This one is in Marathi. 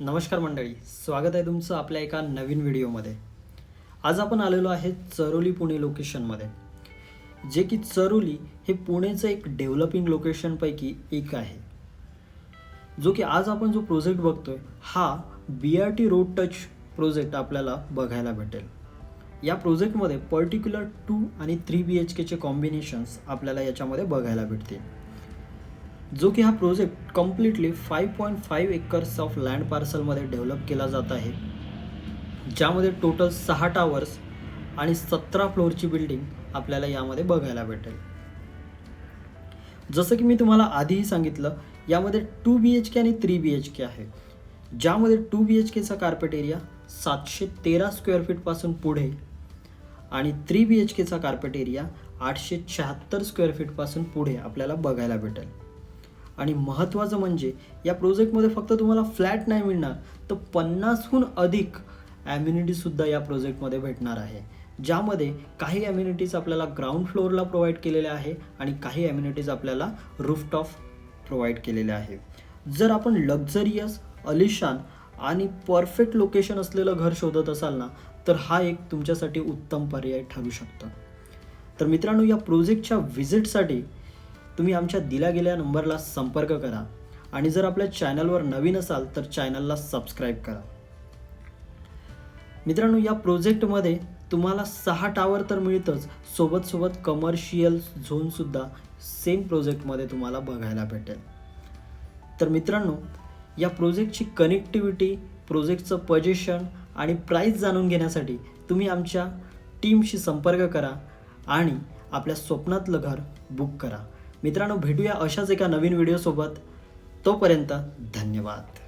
नमस्कार मंडळी स्वागत आहे तुमचं आपल्या एका नवीन व्हिडिओमध्ये. आज आपण आलेलो आहे चरोली पुणे लोकेशनमध्ये. जे की चरोली हे पुणेचं एक डेव्हलपिंग लोकेशनपैकी एक आहे. जो की आज आपण जो प्रोजेक्ट बघतोय हा B R T road touch project आपल्याला बघायला भेटेल. या प्रोजेक्टमध्ये पर्टिक्युलर टू आणि थ्री बी एच केचे कॉम्बिनेशन्स आपल्याला याच्यामध्ये बघायला भेटतील. जो की हा project completely five point five acres of land पार्सलमध्ये डेव्हलप केला जात आहे. ज्यामध्ये टोटल सहा टावर्स आणि सतरा फ्लोअरची बिल्डिंग आपल्याला यामध्ये बघायला भेटेल. जसं की मी तुम्हाला आधीही सांगितलं यामध्ये टू बी एच के आणि थ्री बी एच के आहे. ज्यामध्ये टू बी एच केचा कार्पेट एरिया सातशे तेरा स्क्वेअर फीटपासून पुढे आणि थ्री बी एच केचा कार्पेट एरिया आठशे शहात्तर स्क्वेअर फीटपासून पुढे आपल्याला बघायला भेटेल. आणि महत्त्वाचं म्हणजे या प्रोजेक्टमध्ये फक्त तुम्हाला फ्लॅट नाही मिळणार तर पन्नासहून अधिक ॲम्युनिटीसुद्धा या प्रोजेक्टमध्ये भेटणार आहे. ज्यामध्ये काही ॲम्युनिटीज आपल्याला ग्राउंड फ्लोअरला प्रोव्हाइड केलेल्या आहे आणि काही ॲम्युनिटीज आपल्याला रूफटॉप प्रोव्हाइड केलेल्या आहे. जर आपण लक्झरियस अलिशान आणि परफेक्ट लोकेशन असलेलं घर शोधत असाल ना तर हा एक तुमच्यासाठी उत्तम पर्याय ठरू शकतो. तर मित्रांनो या प्रोजेक्टच्या व्हिजिटसाठी तुम्ही आमच्या दिल्या गेल्या नंबरला संपर्क करा. आणि जर आपल्या चॅनलवर नवीन असाल तर चॅनलला सबस्क्राईब करा. मित्रांनो या प्रोजेक्टमध्ये तुम्हाला सहा टावर तर मिळतंच. सोबत सोबत कमर्शियल झोनसुद्धा सेम प्रोजेक्टमध्ये तुम्हाला बघायला भेटेल. तर मित्रांनो या प्रोजेक्टची कनेक्टिव्हिटी प्रोजेक्टचं पजेशन आणि प्राईस जाणून घेण्यासाठी तुम्ही आमच्या टीमशी संपर्क करा आणि आपल्या स्वप्नातलं घर बुक करा. मित्रांनो भेटूया अशाच एका नवीन व्हिडिओसोबत. तोपर्यंत धन्यवाद.